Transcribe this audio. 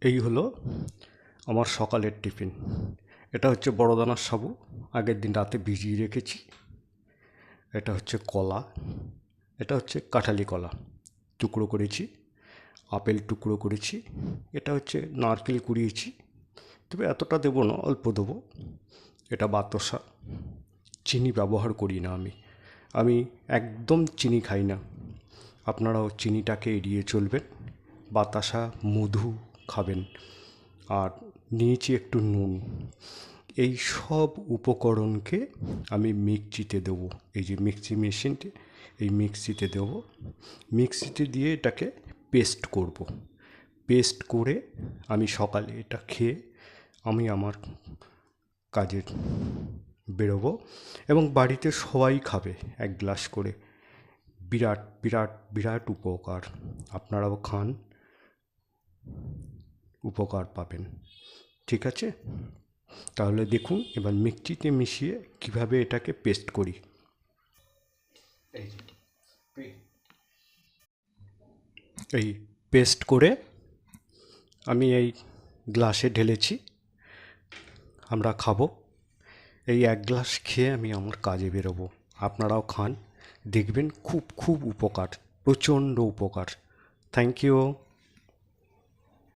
এই হলো আমার সকালের টিফিন। এটা হচ্ছে বড়দানার সাবু। আগের দিন রাতে ভিজিয়ে রেখেছি। এটা হচ্ছে কলা। এটা হচ্ছে কাঁঠালি কলা। টুকরো করেছি। আপেল টুকরো করেছি। এটা হচ্ছে নারকেল কুড়িয়েছি। তবে এতটা দেবো না, অল্প দেবো। এটা বাতাসা। চিনি ব্যবহার করি না আমি। আমি একদম চিনি খাই না। আপনারাও চিনিটাকে এড়িয়ে চলবেন। বাতাসা, মধু খাবেন। আর নিয়েছি একটু নুন। এই সব উপকরণকে আমি মিক্সিতে দেবো। এই যে মিক্সি মেশিনটি, এই মিক্সিতে দেবো। মিক্সিতে দিয়ে এটাকে পেস্ট করব। পেস্ট করে আমি সকালে এটা খেয়ে আমি আমার কাজে বেরোবো এবং বাড়িতে সবাই খাবে এক গ্লাস করে। বিরাট বিরাট বিরাট উপকার। আপনারাও খান। উপকার পাবেন। ঠিক আছে? তাহলে দেখুন এবার মিক্সিতে মিশিয়ে কীভাবে এটাকে পেস্ট করি। এই এই পেস্ট করে আমি এই গ্লাসে ঢেলেছি। আমরা খাব। এই এক গ্লাস খেয়ে আমি আমার কাজে বেরোবো। আপনারাও খান। দেখবেন খুব খুব উপকার প্রচণ্ড উপকার। Thank you